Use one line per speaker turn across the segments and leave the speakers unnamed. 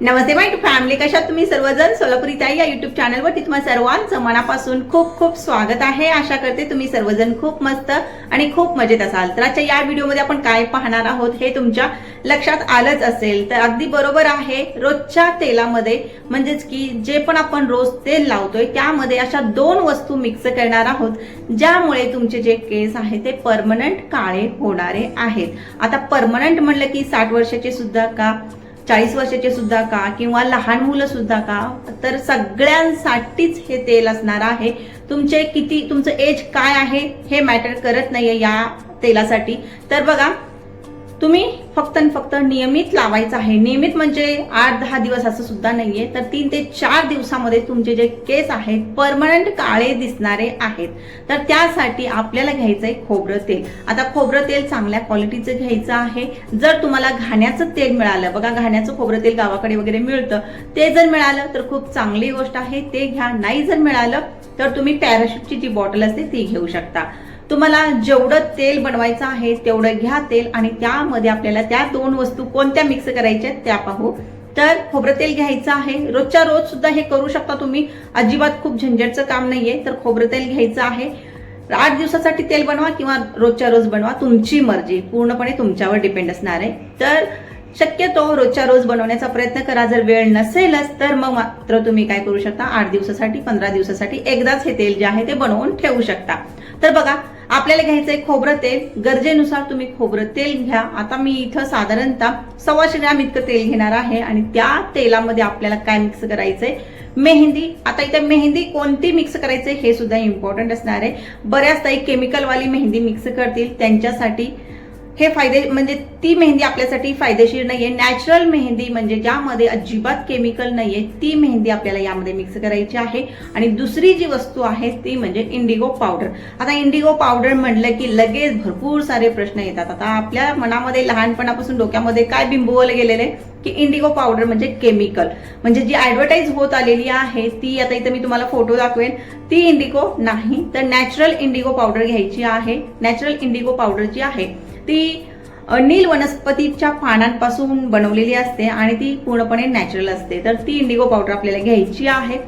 नमस्ते माय family कशात तुम्ही सर्वजण? सोलापुरी ताई या युट्यूब चॅनलवरती तुम्हा सर्वांचं मनापासून खूप खूप स्वागत आहे. आशा करते तुम्ही सर्वजण खूप मस्त आणि खूप मजेत असाल. तर आजच्या या व्हिडिओमध्ये आपण काय पाहणार आहोत हे तुमच्या लक्षात आलंच असेल. तर अगदी बरोबर आहे रोजच्या तेलामध्ये म्हणजेच की जे पण आपण रोज तेल लावतोय त्यामध्ये अशा दोन वस्तू मिक्स करणार आहोत ज्यामुळे तुमचे जे केस आहे ते परमनंट काळे होणारे आहेत. आता परमनंट म्हणलं की साठ वर्षाचे सुद्धा का? चाळीस वर्षाचे सुद्धा का किंवा लहान मुलं सुद्धा का तर सगळ्यांसाठीच हे तेल असणार आहे. तुमचे किती तुमचं एज काय आहे हे मॅटर करत नाहीये या तेलासाठी. तर बघा तुम्ही फक्त आणि फक्त नियमित लावायचं आहे. नियमित म्हणजे आठ दहा दिवस असं सुद्धा नाहीये तर तीन ते चार दिवसामध्ये तुमचे जे केस आहेत परमनंट काळे दिसणारे आहेत. तर त्यासाठी आपल्याला घ्यायचं आहे खोबरं तेल. आता खोबरं तेल चांगल्या क्वालिटीचं घ्यायचं आहे. जर तुम्हाला घाण्याचं तेल मिळालं बघा घाण्याचं खोबरं तेल गावाकडे वगैरे मिळतं ते जर मिळालं तर खूप चांगली गोष्ट आहे. ते घ्या. नाही जर मिळालं तर तुम्ही पॅराशूटची जी बॉटल असते ती घेऊ शकता. तुम्हाला जेवढं तेल बनवायचं आहे तेवढं घ्या तेल आणि त्यामध्ये आपल्याला त्या दोन वस्तू कोणत्या मिक्स करायच्या आहेत त्या पाहू. तर खोबरं तेल घ्यायचं आहे. रोजच्या रोज सुद्धा हे करू शकता तुम्ही. अजिबात खूप झंझटचं काम नाहीये तर खोबरं तेल घ्यायचं आहे. आठ दिवसासाठी तेल बनवा किंवा रोजच्या रोज बनवा तुमची मर्जी. पूर्णपणे तुमच्यावर डिपेंड असणार आहे. तर शक्यतो रोजच्या रोज बनवण्याचा प्रयत्न करा. जर वेळ नसेलच तर मग मात्र तुम्ही काय करू शकता? आठ दिवसासाठी पंधरा दिवसासाठी एकदाच हे तेल जे आहे ते बनवून ठेवू शकता. तर बघा आपल्याला घ्यायचंय खोबरं तेल. गरजेनुसार तुम्ही खोबरं तेल घ्या. आता मी इथं साधारणतः सव्वाशे ग्रॅम इतकं तेल घेणार आहे आणि त्या तेलामध्ये आपल्याला काय मिक्स करायचंय? मेहंदी. आता इथे मेहंदी कोणती मिक्स करायचे हे सुद्धा इम्पॉर्टंट असणार आहे. बऱ्याच ताई केमिकलवाली मेहंदी मिक्स करतील. त्यांच्यासाठी हे फायदे म्हणजे ती मेहंदी आपल्यासाठी फायदेशीर नाहीये. नॅचरल मेहंदी म्हणजे ज्यामध्ये अजिबात केमिकल नाहीये ती मेहंदी आपल्याला यामध्ये मिक्स करायची आहे. आणि दुसरी जी वस्तू आहे ती म्हणजे इंडिगो पावडर आता इंडिगो पावडर म्हटलं की लगेच भरपूर सारे प्रश्न येतात. आता आपल्या मनामध्ये लहानपणापासून डोक्यामध्ये काय बिंबवलं गेलेले की इंडिगो पावडर म्हणजे केमिकल म्हणजे जी ऍडव्हर्टाईज होत आलेली आहे ती आता इथं मी तुम्हाला फोटो दाखवेन. ती इंडिगो नाही तर नॅचरल इंडिगो पावडर घ्यायची आहे. नॅचरल इंडिगो पावडर जी आहे ती नील वनस्पतीच्या पानांपासून बनवलेली असते आणि ती पूर्णपणे नॅचरल असते. तर ती इंडिगो पावडर आपल्याला घ्यायची आहे.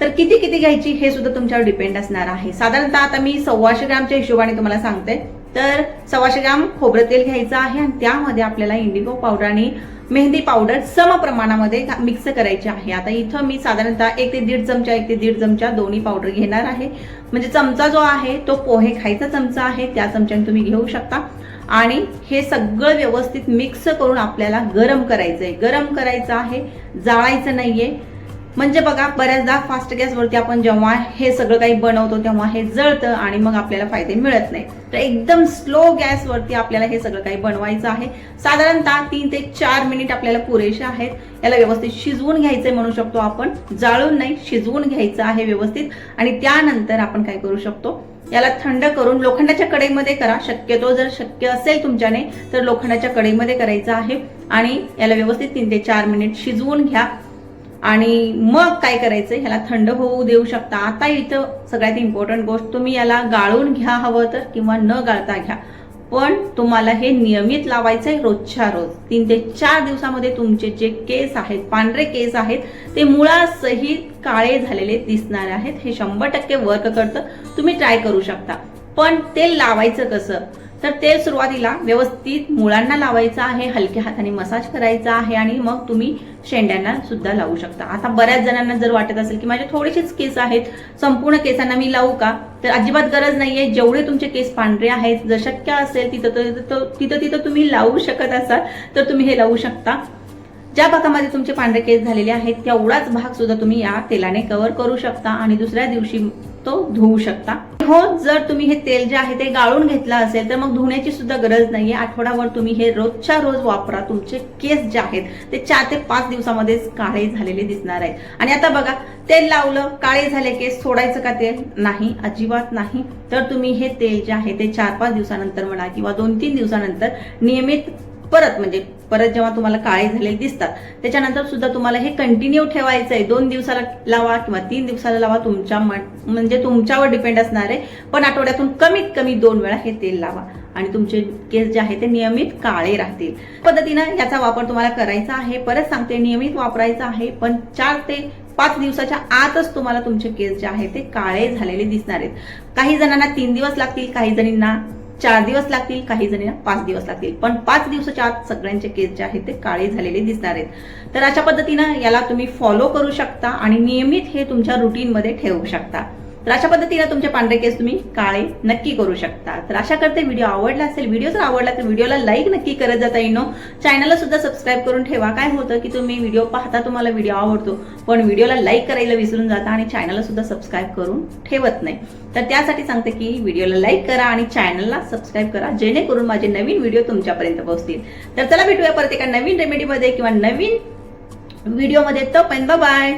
तर किती किती घ्यायची हे सुद्धा तुमच्यावर डिपेंड असणार आहे. साधारणतः आता मी सव्वाशे ग्रामच्या हिशोबाने तुम्हाला सांगते. तर सव्वाशे ग्राम खोबरं तेल घ्यायचं आहे आणि त्यामध्ये आपल्याला इंडिगो पावडर आणि मेहंदी पावडर सम प्रमाणामध्ये मिक्स करायची आहे. आता इथं मी साधारणतः एक ते दीड चमचा एक ते दीड चमचा दोन्ही पावडर घेणार आहे. म्हणजे चमचा जो आहे तो पोहे खायचा चमचा आहे. त्या चमच्याने तुम्ही घेऊ शकता. आणि हे सगळं व्यवस्थित मिक्स करून आपल्याला गरम करायचं आहे गरम करायचं आहे जाळायचं नाहीये. म्हणजे बघा बऱ्याचदा फास्ट गॅसवरती आपण जेव्हा हे सगळं काही बनवतो तेव्हा हे जळतं आणि मग आपल्याला फायदे मिळत नाही. तर एकदम स्लो गॅसवरती आपल्याला हे सगळं काही बनवायचं आहे. साधारणतः तीन ते चार मिनिट आपल्याला पुरेसे आहेत. याला व्यवस्थित शिजवून घ्यायचं म्हणू शकतो आपण. जाळून नाही शिजवून घ्यायचं आहे व्यवस्थित. आणि त्यानंतर आपण काय करू शकतो? याला थंड करून लोखंडाच्या कढईमध्ये करा. शक्यतो जर शक्य असेल तुमच्याने तर लोखंडाच्या कढईमध्ये करायचं आहे. आणि याला व्यवस्थित तीन ते चार मिनिट शिजवून घ्या. आणि मग काय करायचं? ह्याला थंड होऊ देऊ शकता. आता इथं सगळ्यात इम्पॉर्टंट गोष्ट तुम्ही याला गाळून घ्या हवं तर किंवा न गाळता घ्या. पण तुम्हाला हे नियमित लावायचं आहे रोजच्या रोज. तीन ते चार दिवसामध्ये तुमचे जे केस आहेत पांढरे केस आहेत ते मुळासहित काळे झालेले दिसणार आहेत. हे शंभर टक्के वर्क करतं. तुम्ही ट्राय करू शकता. पण ते लावायचं कसं? तर तेल सुरुवातीला व्यवस्थित मुळांना लावायचं आहे हलक्या हाताने मसाज करायचा आहे आणि मग तुम्ही शेंड्यांना सुद्धा लावू शकता. आता बऱ्याच जणांना जर वाटत असेल की माझे थोडेसेच केस आहेत संपूर्ण केसांना मी लावू का? तर अजिबात गरज नाहीये. जेवढे तुमचे केस पांढरे आहेत जर शक्य असेल तिथं तिथं तिथं तिथं तुम्ही लावू शकत असाल तर तुम्ही हे लावू शकता. ज्या भागामध्ये तुमचे पांढरे केस झालेले आहेत तेवढाच भाग सुद्धा तुम्ही या तेलाने कव्हर करू शकता आणि दुसऱ्या दिवशी तो धुवू शकता. हो जर तुम्ही हे तेल जे आहे ते गाळून घेतलं असेल तर मग धुण्याची सुद्धा गरज नाहीये. आठवडाभर तुम्ही हे रोजच्या रोज वापरा. तुमचे केस जे आहेत ते चार ते पाच दिवसामध्ये काळे झालेले दिसणार आहेत. आणि आता बघा तेल लावलं काळे झाले केस सोडायचं का तेल? नाही अजिबात नाही. तर तुम्ही हे तेल जे आहे ते चार पाच दिवसानंतर म्हणा किंवा दोन तीन दिवसानंतर नियमित परत म्हणजे परत जेव्हा तुम्हाला काळे झालेले दिसतात त्याच्यानंतर सुद्धा तुम्हाला हे कंटिन्यू ठेवायचं आहे दोन दिवसाला लावा किंवा तीन दिवसाला लावा तुमच्या म्हणजे तुमच्यावर डिपेंड असणार आहे. पण आठवड्यातून कमीत कमी दोन वेळा हे तेल लावा. आणि तुमचे केस जे आहे ते नियमित काळे राहतील. पद्धतीनं याचा वापर तुम्हाला करायचा आहे. परत सांगते नियमित वापरायचा आहे. पण चार ते पाच दिवसाच्या आतच तुम्हाला तुमचे केस जे आहे ते काळे झालेले दिसणार आहेत. काही जणांना तीन दिवस लागतील काही जणींना चार दिवस लागतील काही जणींना पाच दिवस लागतील. पण पाच दिवसाच्या आत सगळ्यांचे केस जे आहेत ते काळे झालेले दिसणार आहेत. तर अशा पद्धतीनं याला तुम्ही फॉलो करू शकता आणि नियमित हे तुमच्या रुटीनमध्ये ठेवू शकता. तर अशा पद्धतीनं तुमचे पांढरे केस तुम्ही काळे नक्की करू शकता. तर आशा करते व्हिडिओ आवडला असेल व्हिडिओ जर आवडला तर व्हिडिओला लाईक नक्की करत जाता येईनो. चॅनलला सुद्धा सबस्क्राईब करून ठेवा. काय होतं की तुम्ही व्हिडिओ पाहता तुम्हाला व्हिडिओ आवडतो पण व्हिडिओला लाईक करायला विसरून जाता आणि चॅनलला सुद्धा सबस्क्राईब करून ठेवत नाही. तर त्यासाठी सांगते की व्हिडिओला लाईक करा आणि चॅनलला सबस्क्राईब करा जेणेकरून माझे नवीन व्हिडिओ तुमच्यापर्यंत पोहोचतील. तर चला भेटूया परत एका नवीन रेमेडीमध्ये किंवा नवीन व्हिडिओमध्ये. तोपर्यंत बाय